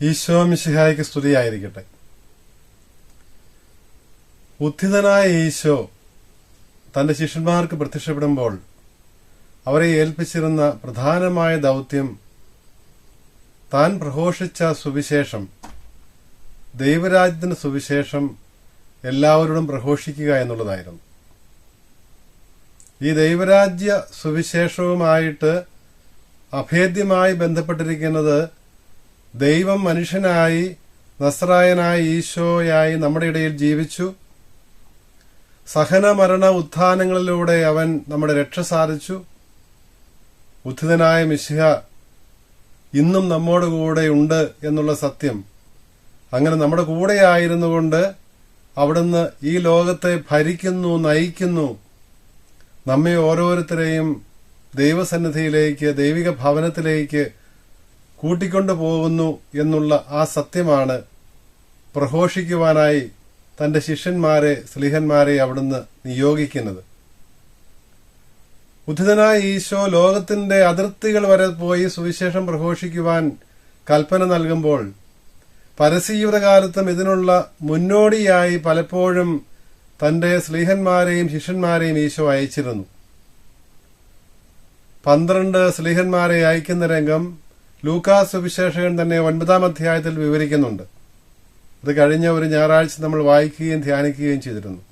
ഈശോ മിശിഹായ്ക്ക് സ്തുതിയായിരിക്കട്ടെ. ഉദ്ധിതനായ ഈശോ തന്റെ ശിഷ്യന്മാർക്ക് പ്രത്യക്ഷപ്പെടുമ്പോൾ അവരെ ഏൽപ്പിച്ചിരുന്ന പ്രധാനമായ ദൗത്യം താൻ പ്രഘോഷിച്ച സുവിശേഷം ദൈവരാജ്യത്തിന്റെ സുവിശേഷം എല്ലാവരോടും പ്രഘോഷിക്കുക എന്നുള്ളതായിരുന്നു. ഈ ദൈവരാജ്യ സുവിശേഷവുമായിട്ട് അഭേദ്യമായി ബന്ധപ്പെട്ടിരിക്കുന്നത് ദൈവം മനുഷ്യനായി നസ്രായനായ ഈശോയായി നമ്മുടെ ഇടയിൽ ജീവിച്ചു. സഹന മരണ ഉത്ഥാനങ്ങളിലൂടെ അവൻ നമ്മുടെ രക്ഷ സാധിച്ചു. ഉദ്ധിതനായ മിശിഹ ഇന്നും നമ്മോട് കൂടെ ഉണ്ട് എന്നുള്ള സത്യം. അങ്ങനെ നമ്മുടെ കൂടെയായിരുന്നുകൊണ്ട് അവിടുന്ന് ഈ ലോകത്തെ ഭരിക്കുന്നു നയിക്കുന്നു. നമ്മെ ഓരോരുത്തരെയും ദൈവസന്നിധിയിലേക്ക് ദൈവിക ഭവനത്തിലേക്ക് കൂട്ടിക്കൊണ്ടു പോകുന്നു എന്നുള്ള ആ സത്യമാണ് പ്രഘോഷിക്കുവാനായി തന്റെ ശിഷ്യന്മാരെ സ്ലിഹന്മാരെ അവിടുന്ന് നിയോഗിക്കുന്നത്. ഉദ്ധിതനായ ഈശോ ലോകത്തിന്റെ അതിർത്തികൾ വരെ പോയി സുവിശേഷം പ്രഘോഷിക്കുവാൻ കൽപ്പന നൽകുമ്പോൾ പരസ്യജീവിതകാലത്തും ഇതിനുള്ള മുന്നോടിയായി പലപ്പോഴും തന്റെ സ്ലീഹന്മാരെയും ശിഷ്യന്മാരെയും ഈശോ അയച്ചിരുന്നു. പന്ത്രണ്ട് സ്ലീഹന്മാരെ അയക്കുന്ന രംഗം ലൂക്കാസ് സുവിശേഷകൻ തന്നെ ഒൻപതാം അധ്യായത്തിൽ വിവരിക്കുന്നുണ്ട്. അത് കഴിഞ്ഞ ഒരു ഞായറാഴ്ച നമ്മൾ വായിക്കുകയും ധ്യാനിക്കുകയും ചെയ്തിരുന്നു.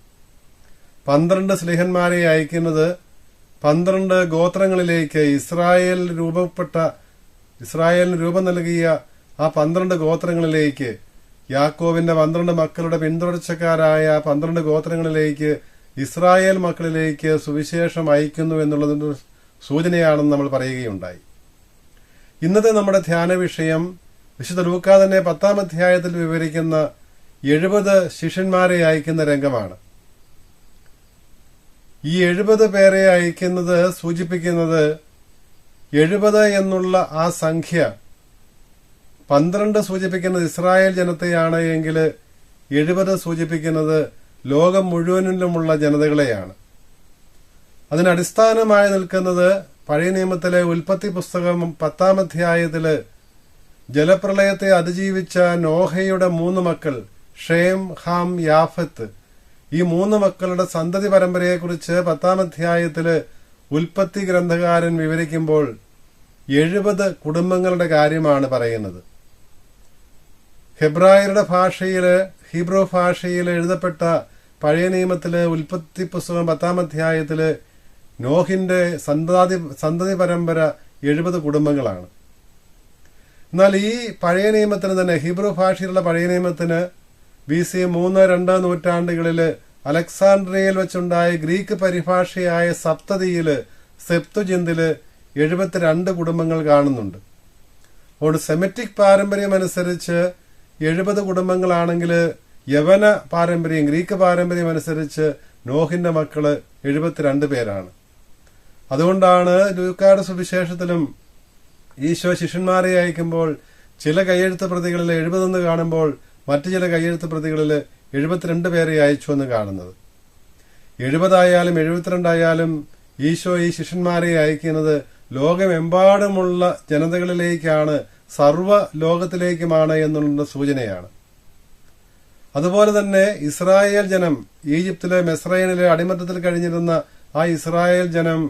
പന്ത്രണ്ട് സ്ലിഹന്മാരെ അയക്കുന്നത് പന്ത്രണ്ട് ഗോത്രങ്ങളിലേക്ക് ഇസ്രായേൽ രൂപപ്പെട്ട ഇസ്രായേലിന് രൂപം നൽകിയ ആ പന്ത്രണ്ട് ഗോത്രങ്ങളിലേക്ക് യാക്കോവിന്റെ പന്ത്രണ്ട് മക്കളുടെ പിന്തുടർച്ചക്കാരായ പന്ത്രണ്ട് ഗോത്രങ്ങളിലേക്ക് ഇസ്രായേൽ മക്കളിലേക്ക് സുവിശേഷം അയക്കുന്നു എന്നുള്ളതിന്റെ സൂചനയാണെന്ന് നമ്മൾ പറയുകയുണ്ടായി. ഇന്നത്തെ നമ്മുടെ ധ്യാന വിഷയം വിശുദ്ധ ലൂക്കാദനെ പത്താം അധ്യായത്തിൽ വിവരിക്കുന്ന എഴുപത് ശിഷ്യന്മാരെ അയക്കുന്ന രംഗമാണ്. ഈ എഴുപത് പേരെ അയക്കുന്നത് സൂചിപ്പിക്കുന്നത് എഴുപത് എന്നുള്ള ആ സംഖ്യ പന്ത്രണ്ട് സൂചിപ്പിക്കുന്നത് ഇസ്രായേൽ ജനത്തെയാണ് എങ്കിൽ എഴുപത് സൂചിപ്പിക്കുന്നത് ലോകം മുഴുവനിലുമുള്ള ജനതകളെയാണ്. അതിനടിസ്ഥാനമായി നിൽക്കുന്നത് പഴയ നിയമത്തിലെ ഉൽപ്പത്തി പുസ്തകം പത്താം അധ്യായത്തിൽ ജലപ്രളയത്തെ അതിജീവിച്ച നോഹയുടെ മൂന്ന് മക്കൾ ഷേം ഹാം യാഫത്ത്. ഈ മൂന്ന് മക്കളുടെ സന്തതി പരമ്പരയെക്കുറിച്ച് പത്താം അധ്യായത്തിൽ ഉൽപ്പത്തി ഗ്രന്ഥകാരൻ വിവരിക്കുമ്പോൾ എഴുപത് കുടുംബങ്ങളുടെ കാര്യമാണ് പറയുന്നത്. ഹെബ്രായരുടെ ഭാഷയിൽ ഹീബ്രോ ഭാഷയിൽ എഴുതപ്പെട്ട പഴയ നിയമത്തിലെ ഉൽപ്പത്തി പുസ്തകം പത്താം അധ്യായത്തിൽ നോഹിന്റെ സന്തതി സന്തതി പരമ്പര എഴുപത് കുടുംബങ്ങളാണ്. എന്നാൽ ഈ പഴയ നിയമത്തിന് തന്നെ ഹിബ്രു ഭാഷയിലുള്ള പഴയ നിയമത്തിന് ബി സി മൂന്ന് രണ്ട് നൂറ്റാണ്ടുകളിൽ അലക്സാണ്ട്രിയയിൽ വെച്ചുണ്ടായ ഗ്രീക്ക് പരിഭാഷയായ സപ്തതിയിൽ സെപ്തുജിന്തിൽ എഴുപത്തിരണ്ട് കുടുംബങ്ങൾ കാണുന്നുണ്ട്. അതുകൊണ്ട് സെമറ്റിക് പാരമ്പര്യം അനുസരിച്ച് എഴുപത് കുടുംബങ്ങളാണെങ്കിൽ യവന പാരമ്പര്യം ഗ്രീക്ക് പാരമ്പര്യം അനുസരിച്ച് നോഹിന്റെ മക്കൾ എഴുപത്തിരണ്ട് പേരാണ്. അതുകൊണ്ടാണ് ലൂക്കാട് സുവിശേഷത്തിലും ഈശോ ശിഷ്യന്മാരെ അയക്കുമ്പോൾ ചില കയ്യെഴുത്ത് പ്രതികളിൽ എഴുപതെന്ന് കാണുമ്പോൾ മറ്റു ചില കയ്യെഴുത്ത് പ്രതികളിൽ എഴുപത്തിരണ്ട് പേരെ അയച്ചു എന്ന് കാണുന്നത്. എഴുപതായാലും എഴുപത്തിരണ്ടായാലും ഈശോ ഈ ശിഷ്യന്മാരെ അയക്കുന്നത് ലോകമെമ്പാടുമുള്ള ജനതകളിലേക്കാണ് സർവ ലോകത്തിലേക്കുമാണ് എന്നുള്ള സൂചനയാണ്. അതുപോലെ തന്നെ ഇസ്രായേൽ ജനം ഈജിപ്തിലെ മെസ്രൈനിലെ അടിമത്തത്തിൽ കഴിഞ്ഞിരുന്ന ആ ഇസ്രായേൽ ജനം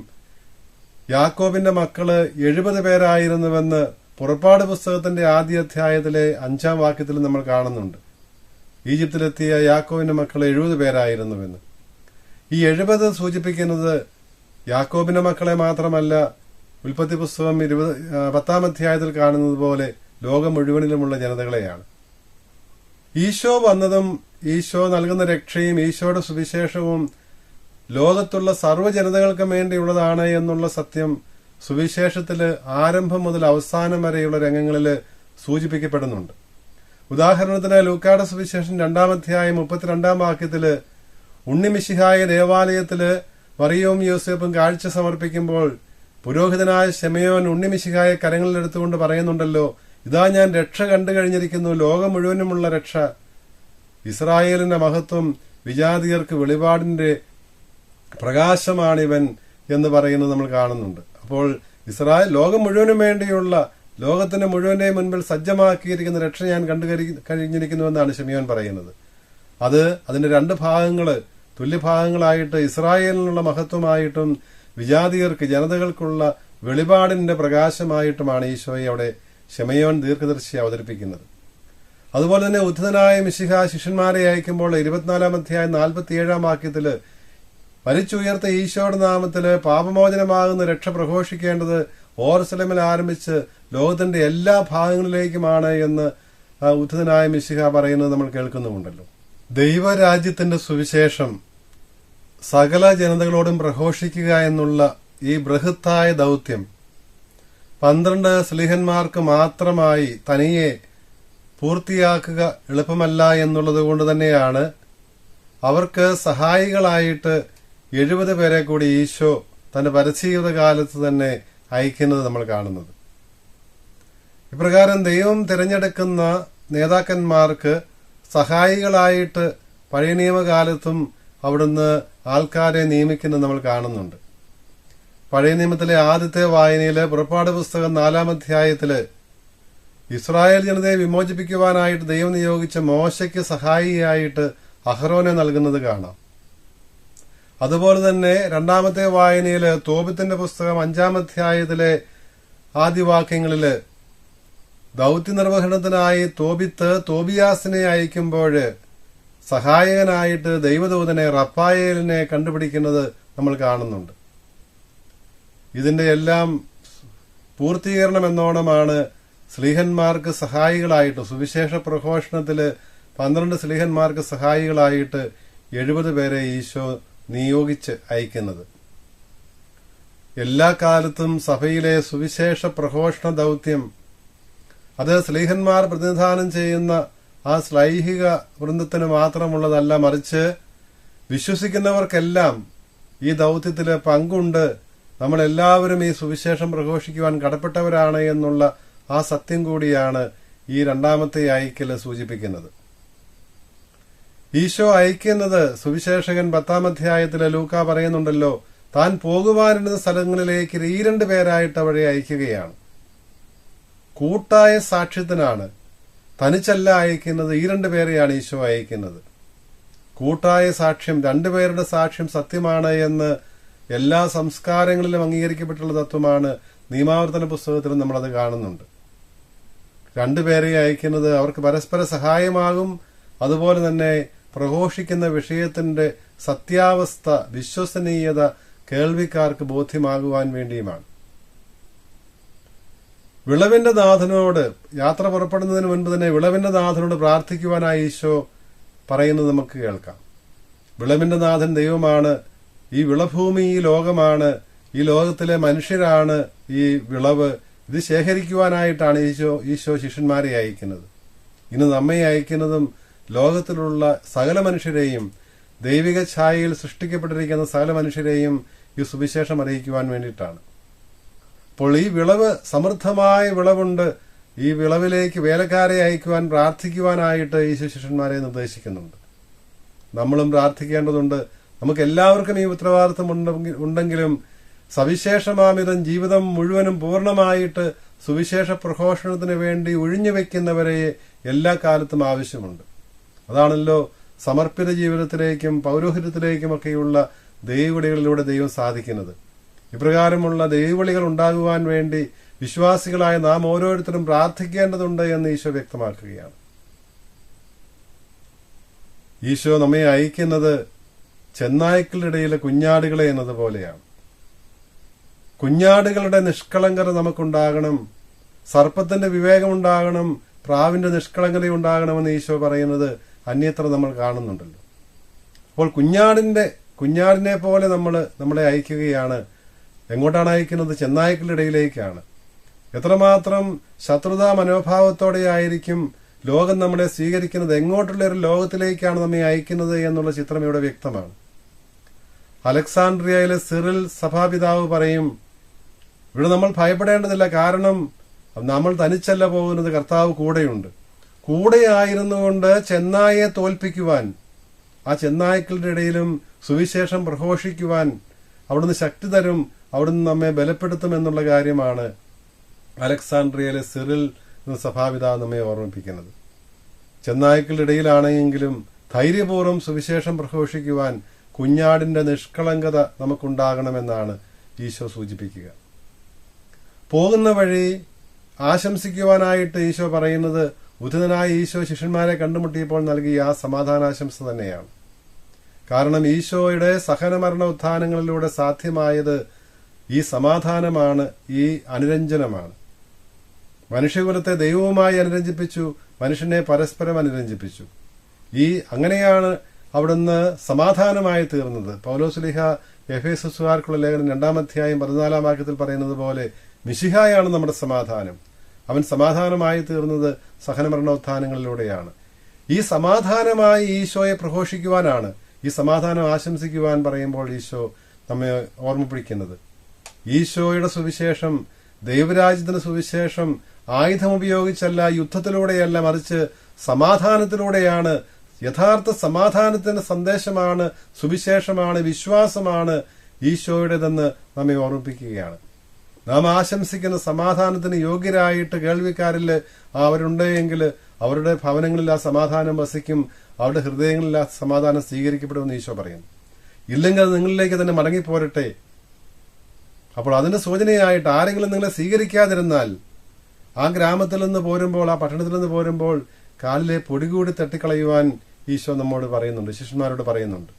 യാക്കോബിന്റെ മക്കൾ എഴുപത് പേരായിരുന്നുവെന്ന് പുറപ്പാട് പുസ്തകത്തിന്റെ ആദ്യ അധ്യായത്തിലെ അഞ്ചാം വാക്യത്തിൽ നമ്മൾ കാണുന്നുണ്ട്. ഈജിപ്തിലെത്തിയ യാക്കോബിന്റെ മക്കൾ എഴുപത് പേരായിരുന്നുവെന്ന്. ഈ എഴുപത് സൂചിപ്പിക്കുന്നത് യാക്കോബിന്റെ മക്കളെ മാത്രമല്ല ഉൽപ്പത്തി പുസ്തകം ഇരുപത് പത്താം അധ്യായത്തിൽ കാണുന്നത് പോലെ ലോകം മുഴുവനിലുമുള്ള ജനതകളെയാണ്. ഈശോ വന്നതും ഈശോ നൽകുന്ന രക്ഷയും ഈശോയുടെ സുവിശേഷവും ലോകത്തുള്ള സർവജനതകൾക്കും വേണ്ടിയുള്ളതാണ് എന്നുള്ള സത്യം സുവിശേഷത്തിൽ ആരംഭം മുതൽ അവസാനം വരെയുള്ള രംഗങ്ങളിൽ സൂചിപ്പിക്കപ്പെടുന്നുണ്ട്. ഉദാഹരണത്തിന് ലൂക്കാട സുവിശേഷം രണ്ടാം അധ്യായം മുപ്പത്തിരണ്ടാം വാക്യത്തിൽ ഉണ്ണിമിശിഹായ ദേവാലയത്തിൽ മറിയവും യൂസഫും കാഴ്ച സമർപ്പിക്കുമ്പോൾ പുരോഹിതനായ ശമയോൻ ഉണ്ണിമിശിഹായ കരങ്ങളിലെടുത്തുകൊണ്ട് പറയുന്നുണ്ടല്ലോ ഇതാ ഞാൻ രക്ഷ കണ്ടു കഴിഞ്ഞിരിക്കുന്നു ലോകം മുഴുവനുമുള്ള രക്ഷ. ഇസ്രായേലിന്റെ മഹത്വം വിജാതിയർക്ക് വെളിപാടിന്റെ പ്രകാശമാണിവൻ എന്ന് പറയുന്നത് നമ്മൾ കാണുന്നുണ്ട്. അപ്പോൾ ഇസ്രായേൽ ലോകം മുഴുവനും വേണ്ടിയുള്ള ലോകത്തിന് മുഴുവന്റെയും മുൻപിൽ സജ്ജമാക്കിയിരിക്കുന്ന രക്ഷ ഞാൻ കണ്ടു കഴിഞ്ഞിരിക്കുന്നുവെന്നാണ് ഷെമിയോൻ പറയുന്നത്. അത് അതിന്റെ രണ്ട് ഭാഗങ്ങൾ തുല്യഭാഗങ്ങളായിട്ട് ഇസ്രായേലിനുള്ള മഹത്വമായിട്ടും വിജാതിയർക്ക് ജനതകൾക്കുള്ള വെളിപാടിന്റെ പ്രകാശമായിട്ടുമാണ് ഈശോയെ അവിടെ ഷെമയോൻ ദീർഘദർശി അവതരിപ്പിക്കുന്നത്. അതുപോലെ തന്നെ ഉദ്ധതനായ മിശിഹ ശിഷ്യന്മാരെ അയക്കുമ്പോൾ ഇരുപത്തിനാലാം അധ്യായം നാൽപ്പത്തിയേഴാം വാക്യത്തിൽ മരിച്ചുയർത്ത ഈശോയുടെ നാമത്തിൽ പാപമോചനമാകുന്ന രക്ഷ പ്രഘോഷിക്കേണ്ടത് ഓർസലമിൽ ആരംഭിച്ച് ലോകത്തിന്റെ എല്ലാ ഭാഗങ്ങളിലേക്കുമാണ് എന്ന് ഉദ്ധനായ മിശിഹ പറയുന്നത് നമ്മൾ കേൾക്കുന്നുമുണ്ടല്ലോ. ദൈവരാജ്യത്തിന്റെ സുവിശേഷം സകല ജനതകളോടും പ്രഘോഷിക്കുക എന്നുള്ള ഈ ബൃഹത്തായ ദൗത്യം പന്ത്രണ്ട് സ്ലിഹന്മാർക്ക് മാത്രമായി തനിയെ പൂർത്തിയാക്കുക എളുപ്പമല്ല എന്നുള്ളത് കൊണ്ട് തന്നെയാണ് അവർക്ക് സഹായികളായിട്ട് എഴുപത് പേരെ കൂടി ഈശോ തന്റെ പരജീവിത കാലത്ത് തന്നെ അയക്കുന്നത് നമ്മൾ കാണുന്നത്. ഇപ്രകാരം ദൈവം തിരഞ്ഞെടുക്കുന്ന നേതാക്കന്മാർക്ക് സഹായികളായിട്ട് പഴയ നിയമകാലത്തും അവിടുന്ന് ആൾക്കാരെ നിയമിക്കുന്നത് നമ്മൾ കാണുന്നുണ്ട്. പഴയ നിയമത്തിലെ ആദ്യത്തെ വായനയിൽ പുറപ്പാട് പുസ്തകം നാലാം അധ്യായത്തിൽ ഇസ്രായേൽ ജനതയെ വിമോചിപ്പിക്കുവാനായിട്ട് ദൈവം നിയോഗിച്ച മോശയ്ക്ക് സഹായിയായിട്ട് അഹ്റോനെ നൽകുന്നത് കാണാം. അതുപോലെ തന്നെ രണ്ടാമത്തെ വായനയിൽ തോപത്തിന്റെ പുസ്തകം അഞ്ചാം അധ്യായത്തിലെ ആദ്യവാക്യങ്ങളിൽ ദൗത്യ നിർവഹണത്തിനായി തോബിത്ത് തോബിയാസിനെ അയക്കുമ്പോൾ സഹായകനായിട്ട് ദൈവദൂതനെ റപ്പായേലിനെ കണ്ടുപിടിക്കുന്നത് നമ്മൾ കാണുന്നുണ്ട്. ഇതിന്റെ എല്ലാം പൂർത്തീകരണം എന്നോണമാണ് സ്ലീഹന്മാർക്ക് സഹായികളായിട്ട് സുവിശേഷ പ്രഘോഷണത്തിൽ പന്ത്രണ്ട് സ്ലീഹന്മാർക്ക് സഹായികളായിട്ട് എഴുപത് പേരെ ഈശോ നിയോഗിച്ച് അയക്കുന്നത്. എല്ലാ കാലത്തും സഭയിലെ സുവിശേഷ പ്രഘോഷണ ദൗത്യം അത് സ്ലീഹന്മാർ പ്രതിനിധാനം ചെയ്യുന്ന ആ ശ്ലൈഹിക വൃന്ദത്തിന് മാത്രമുള്ളതല്ല മറിച്ച് വിശ്വസിക്കുന്നവർക്കെല്ലാം ഈ ദൗത്യത്തിൽ പങ്കുണ്ട്. നമ്മളെല്ലാവരും ഈ സുവിശേഷം പ്രഘോഷിക്കുവാൻ കടപ്പെട്ടവരാണ് എന്നുള്ള ആ സത്യം കൂടിയാണ് ഈ രണ്ടാമത്തെ അയക്കൽ സൂചിപ്പിക്കുന്നത്. ഈശോ അയക്കുന്നത് സുവിശേഷകൻ പത്താം അധ്യായത്തിലെ ലൂക്ക പറയുന്നുണ്ടല്ലോ താൻ പോകുവാനിരുന്ന സ്ഥലങ്ങളിലേക്ക് ഈ രണ്ട് പേരായിട്ട് അവരെ അയക്കുകയാണ്. കൂട്ടായ സാക്ഷ്യത്തിനാണ് തനിച്ചല്ല അയക്കുന്നത് ഈ രണ്ട് പേരെയാണ് ഈശോ അയക്കുന്നത്. കൂട്ടായ സാക്ഷ്യം രണ്ടുപേരുടെ സാക്ഷ്യം സത്യമാണ് എന്ന് എല്ലാ സംസ്കാരങ്ങളിലും അംഗീകരിക്കപ്പെട്ടുള്ള തത്വമാണ് നിയമാവർത്തന പുസ്തകത്തിലും നമ്മളത് കാണുന്നുണ്ട്. രണ്ടുപേരെ അയക്കുന്നത് അവർക്ക് പരസ്പര സഹായമാകും അതുപോലെ തന്നെ പ്രഘോഷിക്കുന്ന വിഷയത്തിന്റെ സത്യാവസ്ഥ വിശ്വസനീയത കേൾവിക്കാർക്ക് ബോധ്യമാകുവാൻ വേണ്ടിയുമാണ്. വിളവിന്റെ നാഥനോട് യാത്ര പുറപ്പെടുന്നതിന് മുൻപ് തന്നെ വിളവിന്റെ നാഥനോട് പ്രാർത്ഥിക്കുവാനായി ഈശോ പറയുന്നത് നമുക്ക് കേൾക്കാം. വിളവിന്റെ നാഥൻ ദൈവമാണ് ഈ വിളഭൂമി ഈ ലോകമാണ് ഈ ലോകത്തിലെ മനുഷ്യരാണ് ഈ വിളവ്. ഇത് ശേഖരിക്കുവാനായിട്ടാണ് ഈശോ ഈശോ ശിഷ്യന്മാരെ അയക്കുന്നത്. ഇന്ന് നമ്മെ അയക്കുന്നതും ലോകത്തിലുള്ള സകല മനുഷ്യരെയും ദൈവിക ഛായയിൽ സൃഷ്ടിക്കപ്പെട്ടിരിക്കുന്ന സകല മനുഷ്യരെയും ഈ സുവിശേഷം അറിയിക്കുവാൻ വേണ്ടിയിട്ടാണ്. അപ്പോൾ ഈ വിളവ് സമൃദ്ധമായ വിളവുണ്ട്. ഈ വിളവിലേക്ക് വേലക്കാരെ അയക്കുവാൻ പ്രാർത്ഥിക്കുവാനായിട്ട് ഈ ശിഷ്യന്മാരെ നിർദ്ദേശിക്കുന്നുണ്ട്. നമ്മളും പ്രാർത്ഥിക്കേണ്ടതുണ്ട്. നമുക്ക് എല്ലാവർക്കും ഈ ഉത്തരവാദിത്വം ഉണ്ടെങ്കിലും സവിശേഷമാമിതം ജീവിതം മുഴുവനും പൂർണമായിട്ട് സുവിശേഷ പ്രഘോഷണത്തിന് വേണ്ടി ഒഴിഞ്ഞു വെക്കുന്നവരെ എല്ലാ കാലത്തും ആവശ്യമുണ്ട്. അതാണല്ലോ സമർപ്പിത ജീവിതത്തിലേക്കും പൗരോഹിത്യത്തിലേക്കുമൊക്കെയുള്ള ദൈവവിളികളിലൂടെ ദൈവം സാധിക്കുന്നത്. ഇപ്രകാരമുള്ള ദൈവവിളികൾ ഉണ്ടാകുവാൻ വേണ്ടി വിശ്വാസികളായ നാം ഓരോരുത്തരും പ്രാർത്ഥിക്കേണ്ടതുണ്ട് എന്ന് ഈശോ വ്യക്തമാക്കുകയാണ്. ഈശോ നമ്മെ അയക്കുന്നത് ചെന്നായ്ക്കളുടെ കുഞ്ഞാടുകളെ എന്നതുപോലെയാണ് കുഞ്ഞാടുകളുടെ നിഷ്കളങ്കത നമുക്കുണ്ടാകണം. സർപ്പത്തിന്റെ വിവേകമുണ്ടാകണം പ്രാവിന്റെ നിഷ്കളങ്കത ഉണ്ടാകണമെന്ന് ഈശോ പറയുന്നത് അന്യത്ര നമ്മൾ കാണുന്നുണ്ടല്ലോ. അപ്പോൾ കുഞ്ഞാടിന്റെ കുഞ്ഞാടിനെ പോലെ നമ്മൾ നമ്മളെ അയക്കുകയാണ്. എങ്ങോട്ടാണ് അയക്കുന്നത്? ചെന്നായ്ക്കളുടെ ഇടയിലേക്കാണ്. എത്രമാത്രം ശത്രുതാ മനോഭാവത്തോടെ ആയിരിക്കും ലോകം നമ്മളെ സ്വീകരിക്കുന്നത്? എങ്ങോട്ടുള്ള ഒരു ലോകത്തിലേക്കാണ് നമ്മെ അയക്കുന്നത് എന്നുള്ള ചിത്രം ഇവിടെ വ്യക്തമാണ്. അലക്സാണ്ട്രിയയിലെ സിറിൽ സഭാപിതാവ് പറയും ഇവിടെ നമ്മൾ ഭയപ്പെടേണ്ടതില്ല. കാരണം നമ്മൾ തനിച്ചല്ല പോകുന്നത്. കർത്താവ് കൂടെയുണ്ട്. കൂടെ ആയിരുന്നുകൊണ്ട് ചെന്നായെ തോൽപ്പിക്കുവാൻ ആ ചെന്നായ്ക്കളുടെ ഇടയിലും സുവിശേഷം പ്രഘോഷിക്കുവാൻ അവിടുന്ന് ശക്തി തരും അവിടുന്ന് നമ്മെ ബലപ്പെടുത്തും എന്നുള്ള കാര്യമാണ് അലക്സാണ്ട്രിയയിലെ സിറിൽ എന്ന സഭാപിതാവ് നമ്മെ ഓർമ്മിപ്പിക്കുന്നത്. ചെന്നായ്ക്കളുടെ ഇടയിലാണെങ്കിലും ധൈര്യപൂർവം സുവിശേഷം പ്രഘോഷിക്കുവാൻ കുഞ്ഞാടിന്റെ നിഷ്കളങ്കത നമുക്കുണ്ടാകണമെന്നാണ് ഈശോ സൂചിപ്പിക്കുക. പോകുന്ന വഴി ആശംസിക്കുവാനായിട്ട് ഈശോ പറയുന്നത് ഉദിതനായ ഈശോ ശിഷ്യന്മാരെ കണ്ടുമുട്ടിയപ്പോൾ നൽകിയ ആ സമാധാനാശംസ തന്നെയാണ്. കാരണം ഈശോയുടെ സഹനമരണ ഉത്ഥാനങ്ങളിലൂടെ സാധ്യമായത് ഈ സമാധാനമാണ് ഈ അനുരഞ്ജനമാണ്. മനുഷ്യകുലത്തെ ദൈവവുമായി അനുരഞ്ജിപ്പിച്ചു മനുഷ്യനെ പരസ്പരം അനുരഞ്ജിപ്പിച്ചു. ഈ അങ്ങനെയാണ് അവിടുന്ന് സമാധാനമായി തീർന്നത്. പൗലോസ്ലിഹ എഫേസുകാർക്കുള്ള ലേഖനം രണ്ടാം അധ്യായം പതിനാലാം വാക്യത്തിൽ പറയുന്നത് പോലെ മിശിഹായാണ് നമ്മുടെ സമാധാനം. അവൻ സമാധാനമായി തീർന്നത് സഹനമരണോത്ഥാനങ്ങളിലൂടെയാണ്. ഈ സമാധാനമായി ഈശോയെ പ്രഘോഷിക്കുവാനാണ് ഈ സമാധാനം ആശംസിക്കുവാൻ പറയുമ്പോൾ ഈശോ നമ്മെ ഓർമ്മിപ്പിക്കുന്നത് ഈശോയുടെ സുവിശേഷം ദൈവരാജ്യത്തിന്റെ സുവിശേഷം ആയുധം ഉപയോഗിച്ചല്ല യുദ്ധത്തിലൂടെയല്ല മറിച്ച് സമാധാനത്തിലൂടെയാണ് യഥാർത്ഥ സമാധാനത്തിന്റെ സന്ദേശമാണ് സുവിശേഷമാണ് വിശ്വാസമാണ് ഈശോയുടേതെന്ന് നമ്മെ ഓർമ്മിപ്പിക്കുകയാണ്. നാം ആശംസിക്കുന്ന സമാധാനത്തിന് യോഗ്യരായിട്ട് കേൾവിക്കാരിൽ അവരുണ്ടെങ്കിൽ അവരുടെ ഭവനങ്ങളിൽ ആ സമാധാനം വസിക്കും അവരുടെ ഹൃദയങ്ങളിൽ ആ സമാധാനം സ്വീകരിക്കപ്പെടുമെന്ന് ഈശോ പറയുന്നു. ഇല്ലെങ്കിൽ നിങ്ങളിലേക്ക് തന്നെ മടങ്ങിപ്പോരട്ടെ. അപ്പോൾ അതിന്റെ സൂചനയായിട്ട് ആരെങ്കിലും നിങ്ങളെ സ്വീകരിക്കാതിരുന്നാൽ ആ ഗ്രാമത്തിൽ നിന്ന് പോരുമ്പോൾ ആ പട്ടണത്തിൽ നിന്ന് പോരുമ്പോൾ കാലിലെ പൊടി കൂടി തട്ടിക്കളയുവാൻ ഈശോ നമ്മോട് പറയുന്നുണ്ട് ശിഷ്യന്മാരോട് പറയുന്നുണ്ട്.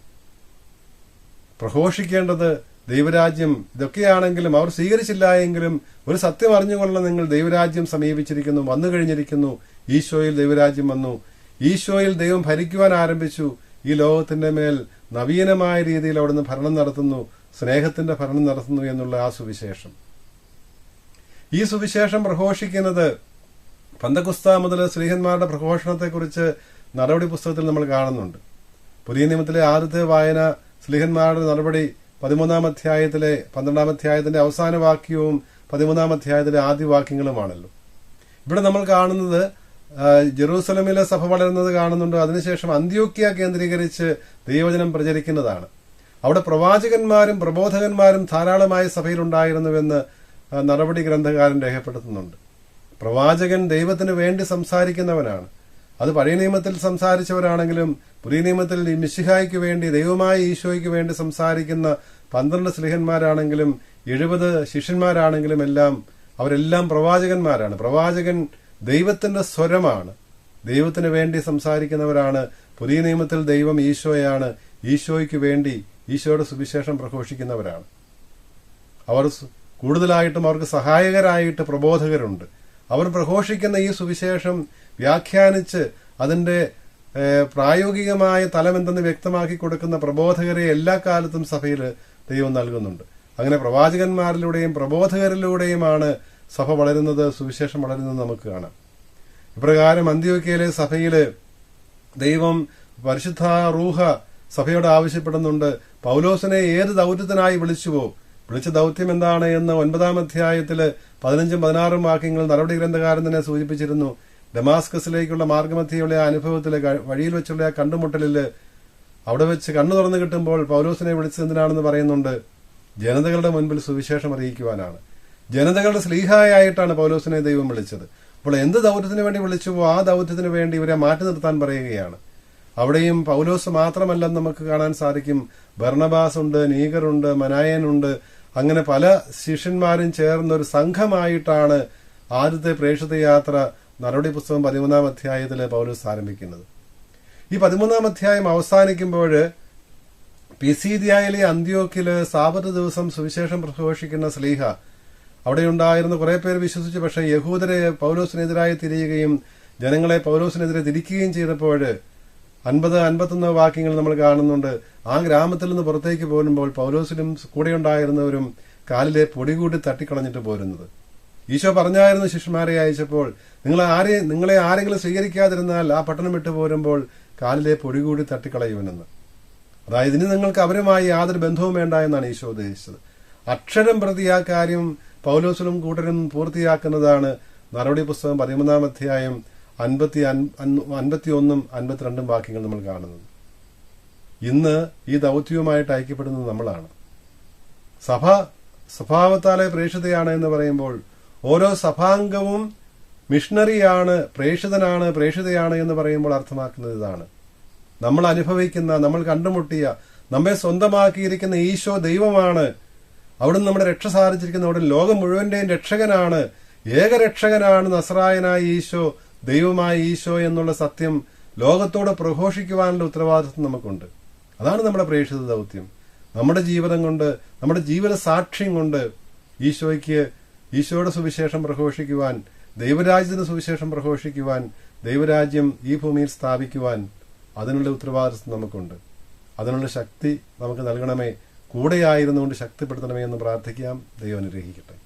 പ്രഘോഷിക്കേണ്ടത് ദൈവരാജ്യം ഇതൊക്കെയാണെങ്കിലും അവർ സ്വീകരിച്ചില്ല എങ്കിലും ഒരു സത്യം അറിഞ്ഞുകൊള്ളണം നിങ്ങൾ ദൈവരാജ്യം സമീപിച്ചിരിക്കുന്നു വന്നു കഴിഞ്ഞിരിക്കുന്നു. ഈശോയിൽ ദൈവരാജ്യം വന്നു. ഈശോയിൽ ദൈവം ഭരിക്കുവാൻ ആരംഭിച്ചു. ഈ ലോകത്തിന്റെ മേൽ നവീനമായ രീതിയിൽ അവിടുന്ന് ഭരണം നടത്തുന്നു സ്നേഹത്തിന്റെ ഭരണം നടത്തുന്നു എന്നുള്ള ആ സുവിശേഷം. ഈ സുവിശേഷം പ്രഘോഷിക്കുന്നത് പന്തകുസ്ത മുതൽ ശ്രീഹന്മാരുടെ പ്രഘോഷണത്തെക്കുറിച്ച് നടപടി പുസ്തകത്തിൽ നമ്മൾ കാണുന്നുണ്ട്. പുതിയ നിയമത്തിലെ ആദ്യത്തെ വായന സ്ലിഹന്മാരുടെ നടപടി പതിമൂന്നാം അധ്യായത്തിലെ പന്ത്രണ്ടാം അധ്യായത്തിന്റെ അവസാന വാക്യവും പതിമൂന്നാം അധ്യായത്തിലെ ആദ്യ വാക്യങ്ങളുമാണല്ലോ. ഇവിടെ നമ്മൾ കാണുന്നത് ജെറൂസലമിലെ സഭ വളരുന്നത് കാണുന്നുണ്ട്. അതിനുശേഷം അന്ത്യോക്യ കേന്ദ്രീകരിച്ച് ദൈവജനം പ്രചരിക്കുന്നതാണ്. അവിടെ പ്രവാചകന്മാരും പ്രബോധകന്മാരും ധാരാളമായി സഭയിലുണ്ടായിരുന്നുവെന്ന് നടപടി ഗ്രന്ഥകാരൻ രേഖപ്പെടുത്തുന്നുണ്ട്. പ്രവാചകൻ ദൈവത്തിന് വേണ്ടി സംസാരിക്കുന്നവനാണ്. അത് പഴയ നിയമത്തിൽ സംസാരിച്ചവരാണെങ്കിലും പുതിയ നിയമത്തിൽ മിശിഹായ്ക്ക് വേണ്ടി ദൈവമായ ഈശോയ്ക്ക് വേണ്ടി സംസാരിക്കുന്ന പന്ത്രണ്ട് സ്ലിഹന്മാരാണെങ്കിലും എഴുപത് ശിഷ്യന്മാരാണെങ്കിലും എല്ലാം അവരെല്ലാം പ്രവാചകന്മാരാണ്. പ്രവാചകൻ ദൈവത്തിന്റെ സ്വരമാണ്. ദൈവത്തിന് വേണ്ടി സംസാരിക്കുന്നവരാണ്. പുതിയ നിയമത്തിൽ ദൈവം ഈശോയാണ്. ഈശോയ്ക്ക് വേണ്ടി ഈശോയുടെ സുവിശേഷം പ്രഘോഷിക്കുന്നവരാണ്. അവർ കൂടുതലായിട്ടും അവർക്ക് സഹായകരായിട്ട് പ്രബോധകരുണ്ട്. അവർ പ്രഘോഷിക്കുന്ന ഈ സുവിശേഷം വ്യാഖ്യാനിച്ച് അതിന്റെ പ്രായോഗികമായ തലം എന്തെന്ന് വ്യക്തമാക്കി കൊടുക്കുന്ന പ്രബോധകരെ എല്ലാ കാലത്തും സഭയിൽ ദൈവം നൽകുന്നുണ്ട്. അങ്ങനെ പ്രവാചകന്മാരിലൂടെയും പ്രബോധകരിലൂടെയുമാണ് സഭ വളരുന്നത് സുവിശേഷം വളരുന്നത് നമുക്ക് കാണാം. ഇപ്രകാരം അന്ത്യോക്കയിലെ സഭയിൽ ദൈവം പരിശുദ്ധ റൂഹ സഭയോട് ആവശ്യപ്പെടുന്നുണ്ട്. പൗലോസിനെ ഏത് ദൗത്യത്തിനായി വിളിച്ചുവോ വിളിച്ച ദൗത്യം എന്താണ് എന്ന് ഒൻപതാം അധ്യായത്തിൽ പതിനഞ്ചും പതിനാറും വാക്യങ്ങൾ നടപടി ഗ്രന്ഥകാരൻ തന്നെ സൂചിപ്പിച്ചിരുന്നു. ഡമാസ്കസിലേക്കുള്ള മാർഗമധ്യയുള്ള ആ അനുഭവത്തിൽ വഴിയിൽ വെച്ചുള്ള ആ കണ്ടുമുട്ടലിൽ അവിടെ വെച്ച് കണ്ണു തുറന്നു കിട്ടുമ്പോൾ പൗലോസിനെ വിളിച്ചത് എന്തിനാണെന്ന് പറയുന്നുണ്ട്? ജനതകളുടെ മുൻപിൽ സുവിശേഷം അറിയിക്കുവാനാണ്. ജനതകളുടെ സ്ലീഹായായിട്ടാണ് പൗലോസിനെ ദൈവം വിളിച്ചത്. അപ്പോൾ എന്ത് ദൗത്യത്തിന് വേണ്ടി വിളിച്ചുവോ ആ ദൗത്യത്തിന് വേണ്ടി ഇവരെ മാറ്റി നിർത്താൻ പറയുകയാണ്. അവിടെയും പൗലോസ് മാത്രമല്ലെന്ന് നമുക്ക് കാണാൻ സാധിക്കും. ഭർണബാസ് ഉണ്ട് നീഗറുണ്ട് മനായനുണ്ട്. അങ്ങനെ പല ശിഷ്യന്മാരും ചേർന്ന ഒരു സംഘമായിട്ടാണ് ആദ്യത്തെ പ്രേക്ഷിത യാത്ര നടപടി പുസ്തകം പതിമൂന്നാം അധ്യായത്തിൽ പൗലോസ് ആരംഭിക്കുന്നത്. ഈ പതിമൂന്നാം അധ്യായം അവസാനിക്കുമ്പോൾ പിസീദിയായിലെ അന്ത്യോക്കിൽ സാബത്ത് ദിവസം സുവിശേഷം പ്രഘോഷിക്കുന്ന സ്ലീഹ അവിടെ ഉണ്ടായിരുന്ന കുറെ പേർ വിശ്വസിച്ചു പക്ഷേ യഹൂദരെ പൗലോസിനെതിരായി തിരിയുകയും ജനങ്ങളെ പൗലോസിനെതിരെ തിരിക്കുകയും ചെയ്തപ്പോൾ അൻപത് അൻപത്തൊന്ന് വാക്യങ്ങൾ നമ്മൾ കാണുന്നുണ്ട്. ആ ഗ്രാമത്തിൽ നിന്ന് പുറത്തേക്ക് പോരുമ്പോൾ പൗലോസിനും കൂടെയുണ്ടായിരുന്നവരും കാലിലെ പൊടികൂടി തട്ടിക്കളഞ്ഞിട്ട് പോരുന്നത്. ഈശോ പറഞ്ഞായിരുന്നു ശിഷ്യന്മാരെ അയച്ചപ്പോൾ നിങ്ങൾ ആരെ നിങ്ങളെ ആരെങ്കിലും സ്വീകരിക്കാതിരുന്നാൽ ആ പട്ടണം വിട്ടു പോരുമ്പോൾ കാലിലെ പൊടി കൂടി തട്ടിക്കളയുമെന്ന്. അതായത് ഇനി നിങ്ങൾക്ക് അവരുമായി യാതൊരു ബന്ധവും വേണ്ട എന്നാണ് ഈശോ ഉദ്ദേശിച്ചത്. അക്ഷരം പ്രതി ആ കാര്യം പൗലോസിലും കൂട്ടരും പൂർത്തിയാക്കുന്നതാണ് നടപടി പുസ്തകം പതിമൂന്നാം അധ്യായം അൻപത്തി അൻപത്തി ഒന്നും അൻപത്തിരണ്ടും വാക്യങ്ങൾ നമ്മൾ കാണുന്നത്. ഇന്ന് ഈ ദൗത്യവുമായിട്ട് ഐക്യപ്പെടുന്നത് നമ്മളാണ്. സഭ സ്വഭാവത്താലെ പ്രേക്ഷിതയാണ് എന്ന് പറയുമ്പോൾ ഓരോ സഭാംഗവും മിഷണറിയാണ് പ്രേഷിതനാണ് പ്രേഷിതയാണ് എന്ന് പറയുമ്പോൾ അർത്ഥമാക്കുന്നത് ഇതാണ്. നമ്മൾ അനുഭവിക്കുന്ന നമ്മൾ കണ്ടുമുട്ടിയ നമ്മെ സ്വന്തമാക്കിയിരിക്കുന്ന ഈശോ ദൈവമാണ്. അവിടുന്ന് നമ്മുടെ രക്ഷ സാധിച്ചിരിക്കുന്ന അവിടെ ലോകം മുഴുവന്റെയും രക്ഷകനാണ്. ഏകരക്ഷകനാണ് നസറായനായ ഈശോ ദൈവമായ ഈശോ എന്നുള്ള സത്യം ലോകത്തോട് പ്രഘോഷിക്കുവാനുള്ള ഉത്തരവാദിത്വം നമുക്കുണ്ട്. അതാണ് നമ്മുടെ പ്രേക്ഷിത ദൗത്യം. നമ്മുടെ ജീവിതം കൊണ്ട് നമ്മുടെ ജീവിത സാക്ഷ്യം കൊണ്ട് ഈശോയ്ക്ക് ഈശോയുടെ സുവിശേഷം പ്രഘോഷിക്കുവാൻ ദൈവരാജ്യത്തിന്റെ സുവിശേഷം പ്രഘോഷിക്കുവാൻ ദൈവരാജ്യം ഈ ഭൂമിയിൽ സ്ഥാപിക്കുവാൻ അതിനുള്ള ഉത്തരവാദിത്വം നമുക്കുണ്ട്. അതിനുള്ള ശക്തി നമുക്ക് നൽകണമേ. കൂടെയായിരുന്നുകൊണ്ട് ശക്തിപ്പെടുത്തണമേ എന്ന് പ്രാർത്ഥിക്കാം. ദൈവം അനുഗ്രഹിക്കട്ടെ.